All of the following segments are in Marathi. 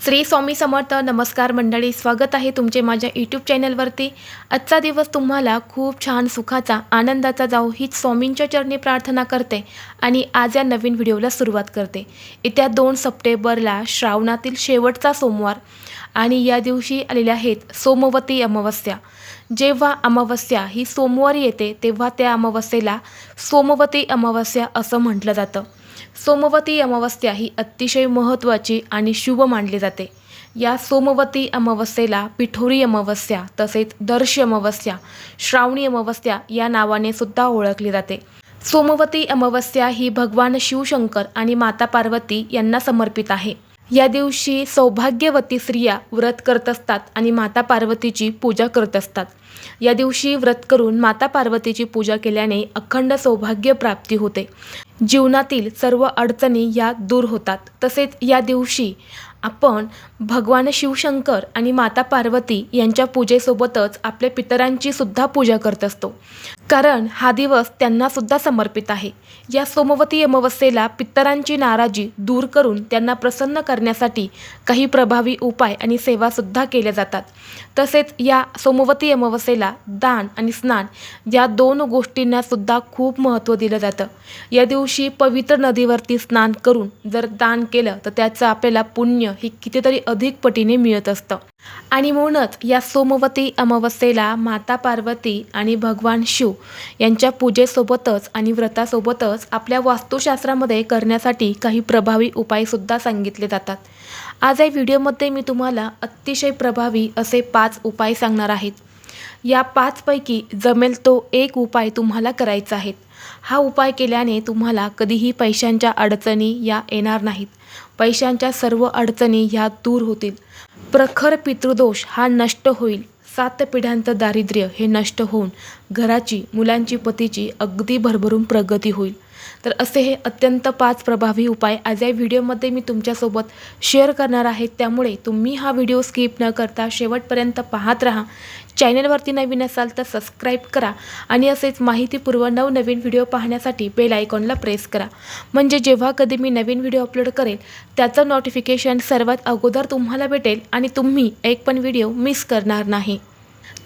श्री स्वामी समर्थ नमस्कार मंडळी स्वागत आहे तुमचे माझ्या यूट्यूब चॅनलवरती आजचा दिवस तुम्हाला खूप छान सुखाचा आनंदाचा जाऊ हीच स्वामींच्या चरणी प्रार्थना करते आणि आज या नवीन व्हिडिओला सुरुवात करते. येत्या दोन सप्टेंबरला श्रावणातील शेवटचा सोमवार आणि या दिवशी आलेल्या आहेत सोमवती अमावस्या. जेव्हा अमावस्या ही सोमवारी येते तेव्हा त्या अमावस्येला सोमवती अमावस्या असं म्हटलं जातं. सोमवती अमावस्या ही अतिशय महत्त्वाची आणि शुभ मानली जाते. या सोमवती अमावस्येला पिठोरी अमावस्या तसेच दर्श अमावस्या श्रावणी अमावस्या या नावाने सुद्धा ओळखली जाते. सोमवती अमावस्या ही भगवान शिवशंकर आणि माता पार्वती यांना समर्पित आहे. या दिवशी सौभाग्यवती स्त्रिया व्रत करत असतात आणि माता पार्वतीची पूजा करत असतात. या दिवशी व्रत करून माता पार्वतीची पूजा केल्याने अखंड सौभाग्य प्राप्ती होते. जीवनातील सर्व अडचणी या दूर होतात. तसेच या दिवशी आपण भगवान शिवशंकर आणि माता पार्वती यांच्या पूजेसोबतच आपल्या पितरांची सुद्धा पूजा करत असतो. कारण हा दिवस त्यांना सुद्धा समर्पित आहे. या सोमवती अमावस्येला पित्तरांची नाराजी दूर करून त्यांना प्रसन्न करण्यासाठी काही प्रभावी उपाय आणि सेवासुद्धा केल्या जातात. तसेच या सोमवती अमावस्येला दान आणि स्नान या दोन गोष्टींना सुद्धा खूप महत्त्व दिलं जातं. या दिवशी पवित्र नदीवरती स्नान करून जर दान केलं तर त्याचं आपल्याला पुण्य हे कितीतरी अधिक पटीने मिळत असतं. आणि म्हणूनच या सोमवती अमावस्येला माता पार्वती आणि भगवान शिव यांच्या पूजेसोबतच आणि व्रतासोबतच आपल्या वास्तुशास्त्रामध्ये करण्यासाठी काही प्रभावी उपायसुद्धा सांगितले जातात. आज या व्हिडिओमध्ये मी तुम्हाला अतिशय प्रभावी असे पाच उपाय सांगणार आहेत या पाचपैकी जमेल तो एक उपाय तुम्हाला करायचा आहे. हा उपाय केल्याने तुम्हाला कधीही पैशांच्या अडचणी या येणार नाहीत. पैशांच्या सर्व अडचणी ह्या दूर होतील. प्रखर पितृदोष हा नष्ट होईल. सात पिढ्यांचं दारिद्र्य हे नष्ट होऊन घराची मुलांची पतीची अगदी भरभरून प्रगती होईल. तर असे हे अत्यंत पाच प्रभावी उपाय आज या व्हिडिओमध्ये मी तुमच्यासोबत शेअर करणार आहे. त्यामुळे तुम्ही हा व्हिडिओ स्किप न करता शेवटपर्यंत पाहत राहा. चॅनलवरती नवीन असाल तर सबस्क्राईब करा आणि असेच माहितीपूर्व नवनवीन व्हिडिओ पाहण्यासाठी बेल आयकॉनला प्रेस करा. म्हणजे जेव्हा कधी मी नवीन व्हिडिओ अपलोड करेल त्याचं नोटिफिकेशन सर्वात अगोदर तुम्हाला भेटेल आणि तुम्ही एक पण व्हिडिओ मिस करणार नाही.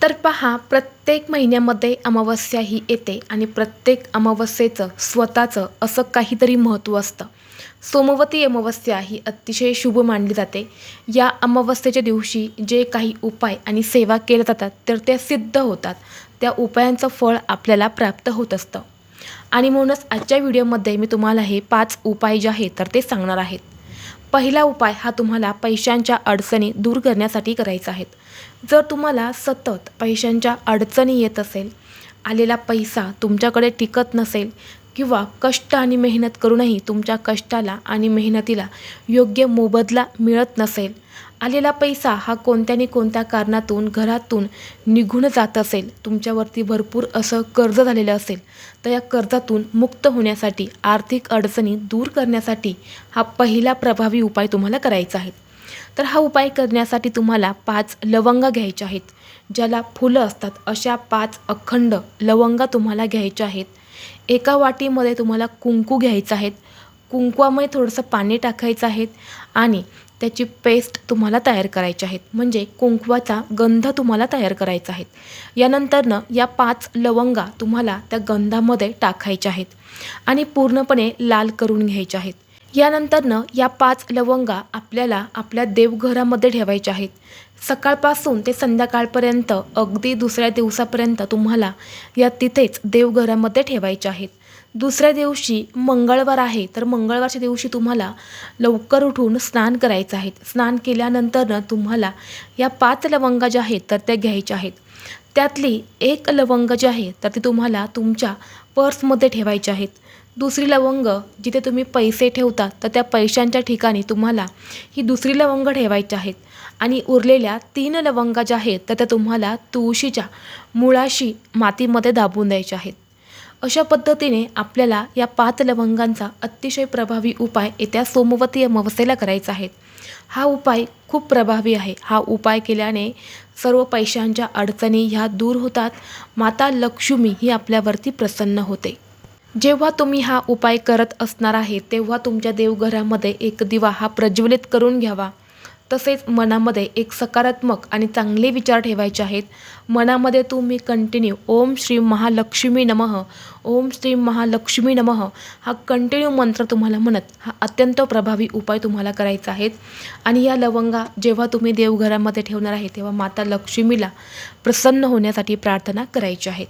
तर पहा प्रत्येक महिन्यामध्ये अमावस्या ही येते आणि प्रत्येक अमावस्येचं स्वतःचं असं काहीतरी महत्त्व असतं. सोमवती अमावस्या ही अतिशय शुभ मानली जाते. या अमावस्येच्या दिवशी जे काही उपाय आणि सेवा केल्या जातात तर त्या सिद्ध होतात. त्या उपायांचं फळ आपल्याला प्राप्त होत असतं. आणि म्हणूनच आजच्या व्हिडिओमध्ये मी तुम्हाला हे पाच उपाय जे आहेत तर ते सांगणार आहेत. पहिला उपाय हा तुम्हाला पैशांच्या अडचणी दूर करण्यासाठी करायचा आहे. जर तुम्हाला सतत पैशांच्या अडचणी येत असेल आलेला पैसा तुमच्याकडे टिकत नसेल किंवा कष्ट आणि मेहनत करूनही तुमच्या कष्टाला आणि मेहनतीला योग्य मोबदला मिळत नसेल आलेला पैसा हा कोणत्यानी कोणत्या कारणातून घरातून निघून जात असेल तुमच्यावरती भरपूर असं कर्ज झालेलं असेल तर या कर्जातून मुक्त होण्यासाठी आर्थिक अडचणी दूर करण्यासाठी हा पहिला प्रभावी उपाय तुम्हाला करायचा आहे. तर हा उपाय करण्यासाठी तुम्हाला पाच लवंगा घ्यायच्या आहेत ज्याला फुलं असतात. अशा पाच अखंड लवंगा तुम्हाला घ्यायच्या आहेत. एका वाटीमध्ये तुम्हाला कुंकू घ्यायचं आहेत कुंकवामध्ये थोडंसं पाणी टाकायचं आहे आणि त्याची पेस्ट तुम्हाला तयार करायची आहेत म्हणजे कुंकवाचा गंध तुम्हाला तयार करायचा आहे. यानंतरनं या पाच लवंगा तुम्हाला त्या गंधामध्ये टाकायच्या आहेत आणि पूर्णपणे लाल करून घ्यायच्या आहेत. यानंतरनं या पाच लवंगा आपल्याला आपल्या देवघरामध्ये ठेवायच्या आहेत. सकाळपासून ते संध्याकाळपर्यंत अगदी दुसऱ्या दिवसापर्यंत तुम्हाला या तिथेच देवघरामध्ये ठेवायच्या आहेत. दुसऱ्या दिवशी मंगळवार आहे तर मंगळवारच्या दिवशी तुम्हाला लवकर उठून स्नान करायचं आहे. स्नान केल्यानंतरनं तुम्हाला या पाच लवंगा ज्या आहेत तर त्या घ्यायच्या आहेत. त्यातली एक लवंग जी आहे तर ती तुम्हाला तुमच्या पर्समध्ये ठेवायची आहेत. दुसरी लवंग जिथे तुम्ही पैसे ठेवता तर त्या पैशांच्या ठिकाणी तुम्हाला ही दुसरी लवंग ठेवायची आहेत. आणि उरलेल्या तीन लवंगा ज्या आहेत तर त्या तुम्हाला तुळशीच्या मुळाशी मातीमध्ये दाबून द्यायच्या आहेत. अशा पद्धतीने आपल्याला या पाच लवंगांचा अतिशय प्रभावी उपाय येत्या सोमवती अमावस्येला करायचा आहे. हा उपाय खूप प्रभावी आहे. हा उपाय केल्याने सर्व पैशांच्या अडचणी ह्या दूर होतात. माता लक्ष्मी ही आपल्यावरती प्रसन्न होते. जेव्हा तुम्ही हा उपाय करत असणार आहे तेव्हा तुमच्या देवघरामध्ये एक दिवा हा प्रज्वलित करून घ्यावा. तसेच मनामध्ये एक सकारात्मक आणि चांगले विचार ठेवायचे आहेत. मनामध्ये तुम्ही कंटिन्यू ओम श्री महालक्ष्मी नमः ओम श्री महालक्ष्मी नमः हा कंटिन्यू मंत्र तुम्हाला म्हणत हा अत्यंत प्रभावी उपाय तुम्हाला करायचा आहे. आणि या लवंगा जेव्हा तुम्ही देवघरामध्ये ठेवणार आहे तेव्हा माता लक्ष्मीला प्रसन्न होण्यासाठी प्रार्थना करायची आहेत.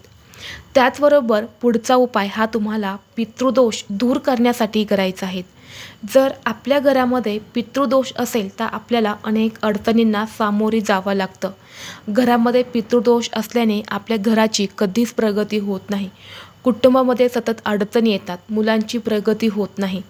त्याचबरोबर पुढचा उपाय हा तुम्हाला पितृदोष दूर करण्यासाठी करायचा आहे. जर आपल्या घरामध्ये पितृदोष असेल तर आपल्याला अनेक अडचणींना सामोरे जावं लागतं. घरामध्ये पितृदोष असल्याने आपल्या घराची कधीच प्रगती होत नाही. कुटुंबामध्ये सतत अडचणी येतात मुलांची प्रगती होत नाही.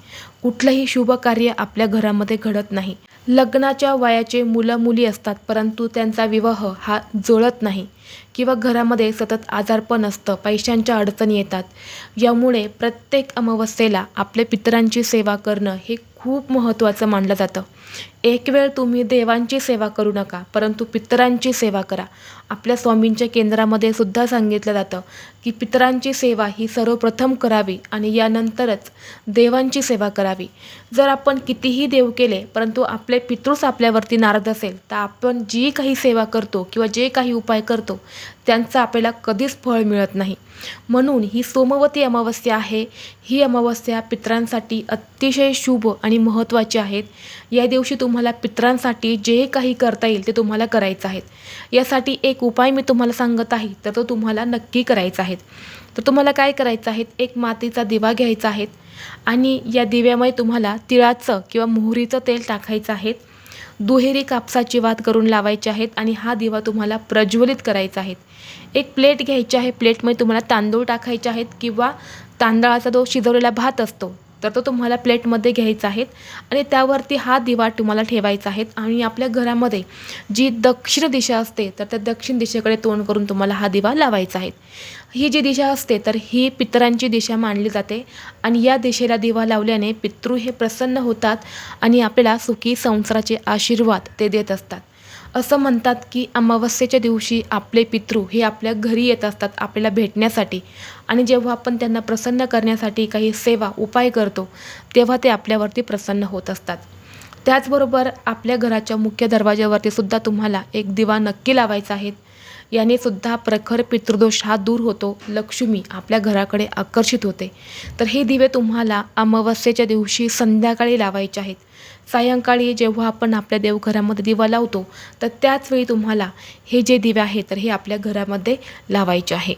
कुठलंही शुभ कार्य आपल्या घरामध्ये घडत नाही. लग्नाच्या वयाचे मुलं मुली असतात परंतु त्यांचा विवाह हा जुळत नाही. किंवा घरामध्ये सतत आजारपण असतं पैशांच्या अडचणी येतात. यामुळे प्रत्येक अमावस्येला आपल्या पितरांची सेवा करणं हे खूप महत्त्वाचं मानलं जातं. एक वेळ तुम्ही देवांची सेवा करू नका परंतु पितरांची सेवा करा. आपल्या स्वामींच्या केंद्रामध्ये सुद्धा सांगितलं जातं की पितरांची सेवा ही सर्वप्रथम करावी आणि यानंतरच देवांची सेवा करावी. जर आपण कितीही देव केले परंतु आपले पितृच आपल्यावरती नाराज असेल तर आपण जी काही सेवा करतो किंवा जे काही उपाय करतो त्यांचं आपल्याला कधीच फळ मिळत नाही. म्हणून ही सोमवती अमावस्या आहे. ही अमावस्या पितरांसाठी अतिशय शुभ आणि महत्त्वाची आहेत. या दिवशी तुम्हाला पितरांसाठी जे काही करता येईल ते तुम्हाला करायचं आहेत यासाठी एक उपाय मी तुम्हाला सांगत आहे तर तो तुम्हाला नक्की करायचा आहे. तर तुम्हाला काय करायचं आहे? एक मातीचा दिवा घ्यायचा आहे आणि या दिव्यामध्ये तुम्हाला तिळाचं किंवा मोहरीचं तेल टाकायचं आहे. दुहेरी कापसाची वात करून लावायचे आहेत आणि हा दिवा तुम्हाला प्रज्वलित करायचा आहे. एक प्लेट घ्यायची आहे. प्लेटमध्ये तुम्हाला तांदूळ टाकायचे आहेत किंवा तांदळाचा जो शिजवलेला भात असतो तर तो तुम्हाला प्लेटमध्ये घ्यायचा आहे आणि त्यावरती हा दिवा तुम्हाला ठेवायचा आहे आणि आपल्या घरामध्ये जी दक्षिण दिशा असते तर त्या दक्षिण दिशेकडे तोंड करून तुम्हाला हा दिवा लावायचा आहे. ही जी दिशा असते तर ही पितरांची दिशा मानली जाते आणि या दिशेला दिवा लावल्याने पितृ हे प्रसन्न होतात आणि आपल्याला सुखी संसाराचे आशीर्वाद ते देत असतात. असं म्हणतात की अमावस्येच्या दिवशी आपले पितृ हे आपल्या घरी येत असतात आपल्याला भेटण्यासाठी. आणि जेव्हा आपण त्यांना प्रसन्न करण्यासाठी काही सेवा उपाय करतो तेव्हा ते आपल्यावरती प्रसन्न होत असतात. त्याचबरोबर आपल्या घराच्या मुख्य दरवाज्यावरती सुद्धा तुम्हाला एक दिवा नक्की लावायचा आहे. याने सुद्धा प्रखर पितृदोष हा दूर होतो. लक्ष्मी आपल्या घराकडे आकर्षित होते. तर हे दिवे तुम्हाला अमावस्येच्या दिवशी संध्याकाळी लावायचे आहेत. सायंकाळी जेव्हा आपण आपल्या देवघरामध्ये दिवा लावतो तर त्याचवेळी तुम्हाला हे जे दिवे आहेत तर हे आपल्या घरामध्ये लावायचे आहे.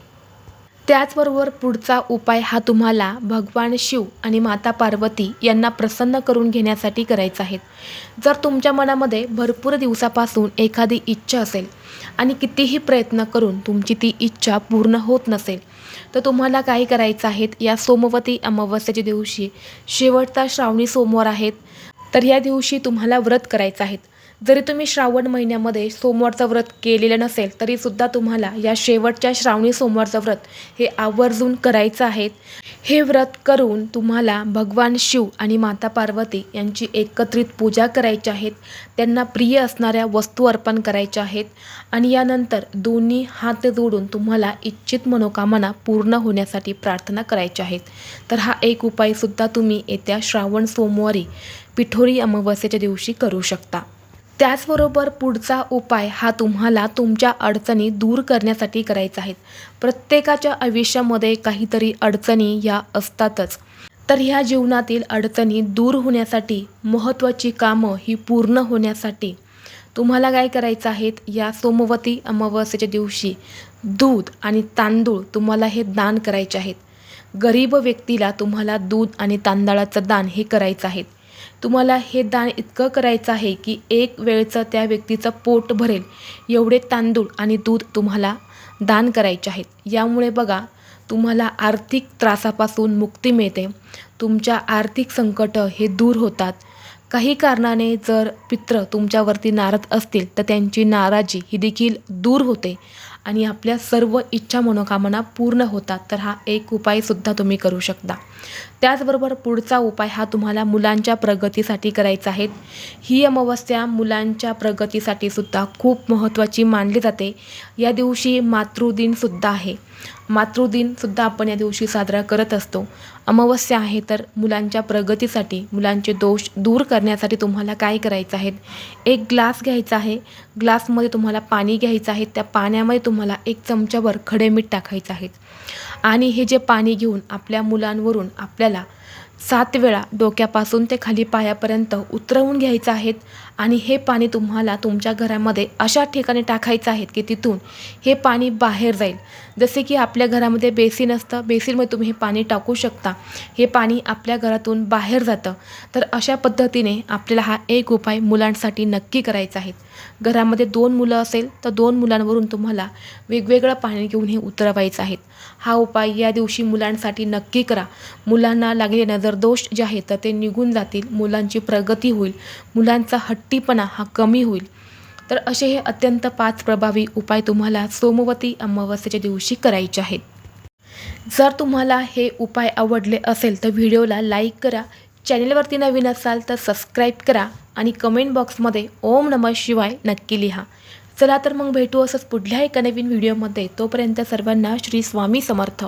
त्याचबरोबर पुढचा उपाय हा तुम्हाला भगवान शिव आणि माता पार्वती यांना प्रसन्न करून घेण्यासाठी करायचा आहे. जर तुमच्या मनामध्ये भरपूर दिवसापासून एखादी इच्छा असेल आणि कितीही प्रयत्न करून तुमची ती इच्छा पूर्ण होत नसेल तर तुम्हाला काय करायचं आहे? या सोमवती अमावस्याच्या दिवशी शेवटचा श्रावणी सोमवार आहेत तर या दिवशी तुम्हाला व्रत करायचं आहे. जरी तुम्ही श्रावण महिन्यामध्ये सोमवारचं व्रत केलेलं नसेल तरीसुद्धा तुम्हाला या शेवटच्या श्रावणी सोमवारचं व्रत हे आवर्जून करायचं आहे. हे व्रत करून तुम्हाला भगवान शिव आणि माता पार्वती यांची एकत्रित पूजा करायची आहेत त्यांना प्रिय असणाऱ्या वस्तू अर्पण करायच्या आहेत आणि यानंतर दोन्ही हात जोडून तुम्हाला इच्छित मनोकामना पूर्ण होण्यासाठी प्रार्थना करायच्या आहेत तर हा एक उपायसुद्धा तुम्ही येत्या श्रावण सोमवारी पिठोरी अमावस्येच्या दिवशी करू शकता. त्याचबरोबर पुढचा उपाय हा तुम्हाला तुमच्या अडचणी दूर करण्यासाठी करायचा आहे. प्रत्येकाच्या आयुष्यामध्ये काहीतरी अडचणी या असतातच. तर ह्या जीवनातील अडचणी दूर होण्यासाठी महत्त्वाची कामं ही पूर्ण होण्यासाठी तुम्हाला काय करायचं आहेत या सोमवती अमावस्येच्या दिवशी दूध आणि तांदूळ तुम्हाला हे दान करायचे आहेत. गरीब व्यक्तीला तुम्हाला दूध आणि तांदळाचं दान हे करायचं आहे. तुम्हाला हे दान इतकं करायचं आहे की एक वेळचं त्या व्यक्तीचं पोट भरेल. एवढे तांदूळ आणि दूध तुम्हाला दान करायचे आहेत. यामुळे बघा तुम्हाला आर्थिक त्रासापासून मुक्ती मिळते. तुमच्या आर्थिक संकट हे दूर होतात. काही कारणाने जर पित्र तुमच्यावरती नाराज असतील तर त्यांची नाराजी ही देखील दूर होते आणि आपल्या सर्व इच्छा मनोकामना पूर्ण होतात. तर हा एक उपायसुद्धा तुम्ही करू शकता. त्याचबरोबर पुढचा उपाय हा तुम्हाला मुलांच्या प्रगतीसाठी करायचा आहे. ही अमावस्या मुलांच्या प्रगतीसाठी सुद्धा खूप महत्त्वाची मानली जाते. या दिवशी मातृदिनसुद्धा आहे. मातृदिनसुद्धा आपण या दिवशी साजरा करत असतो. अमावस्या आहे तर मुलांच्या प्रगतीसाठी मुलांचे दोष दूर करण्यासाठी तुम्हाला काय करायचं आहे? एक ग्लास घ्यायचा आहे. ग्लासमध्ये तुम्हाला पाणी घ्यायचं आहे. त्या पाण्यामध्ये तुम्हाला एक चमच्यावर खडे मीठ टाकायचं आहे. आणि हे जे पाणी घेऊन आपल्या मुलांवरून आपल्या आपल्याला सात वेळा डोक्यापासून ते खाली पायापर्यंत उतरवून घ्यायचं आहेत आणि हे पाणी तुम्हाला तुमच्या घरामध्ये अशा ठिकाणी टाकायचं आहे की तिथून हे पाणी बाहेर जाईल. जसे की आपल्या घरामध्ये बेसिन असतं बेसिनमध्ये तुम्ही हे पाणी टाकू शकता. हे पाणी आपल्या घरातून बाहेर जातं. तर अशा पद्धतीने आपल्याला हा एक उपाय मुलांसाठी नक्की करायचा आहे. घरामध्ये दोन मुलं असेल तर दोन मुलांवरून तुम्हाला वेगवेगळं पाणी घेऊन हे उतरवायचं आहेत हा उपाय या दिवशी मुलांसाठी नक्की करा. मुलांना लागलेले नजरदोष जे आहेत तर ते निघून जातील मुलांची प्रगती होईल मुलांचा हट्टीपणा हा कमी होईल. तर असे हे अत्यंत पाच प्रभावी उपाय तुम्हाला सोमवती अमावस्येच्या दिवशी करायचे आहेत. जर तुम्हाला हे उपाय आवडले असेल तर व्हिडिओला लाईक करा चॅनेलवरती नवीन असाल तर सबस्क्राईब करा आणि कमेंट बॉक्समध्ये ओम नमः शिवाय नक्की लिहा. चला तर मग भेटू असंच पुढल्या एका नवीन व्हिडिओमध्ये तोपर्यंत सर्वांना श्री स्वामी समर्थ.